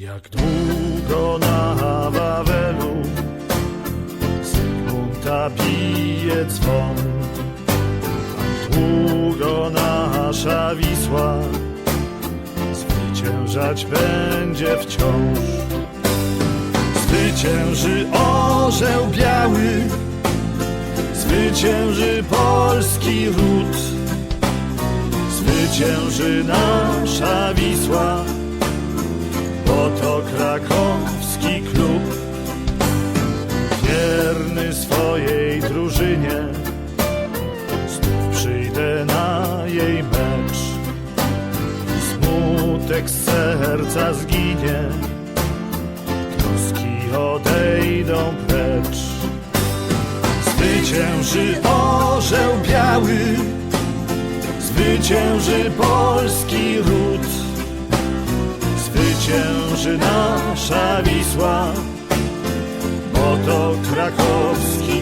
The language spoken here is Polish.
Jak długo na Wawelu Zygmunta bije dzwon. Tak długo nasza Wisła Zwyciężać będzie wciąż. Zwycięży orzeł biały Zwycięży polski ród. Zwycięży nasza Wisła krakowski klub Wierny swojej drużynie. Znów przyjdę na jej mecz. Smutek z serca zginie. Troski odejdą precz. Zwycięży orzeł biały. Zwycięży polski ród. Zwycięży nasza Wisła, bo to krakowski